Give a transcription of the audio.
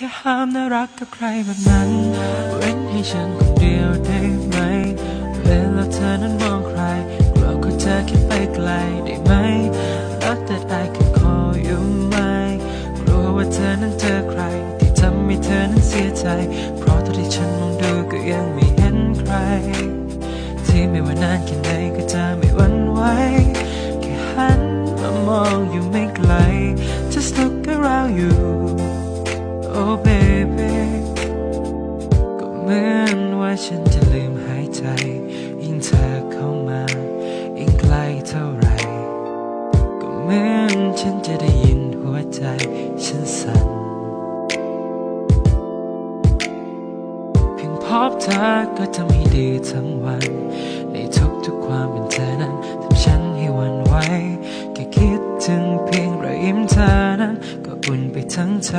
ค่ห้ามน่ารักกับใครแบบนั้น เว้นให้ฉันคนเดียวได้ไหม เวลาเธอนั้นมองใครเราก็เธอคิดไปไกลได้ไหม รักแต่ไอคือคออยู่ไหมรู้ว่าเธอนั้นเจอใคร ที่ทำให้เธอนั้นเสียใจ เพราะเท่าที่ฉันมองดูก็ยังไม่เห็นใคร ที่ไม่ว่านานแค่ไหนก็จะไม่หวั่น มือนว่าฉันจะลืมหายใจ ยิ่งเธอเข้ามายิ่งใกล้เท่าไร ก็เหมือนฉันจะได้ยินหัวใจฉันสั่นเพียงพบเธอก็ทำให้ดีทั้งวัน ในทุกทุกความเป็นเธอนั้นทำฉันให้วันไหวแค่คิดถึงเพียงรอยยิ้มเธอนั้น ก็อุ่นไปทั้งใจ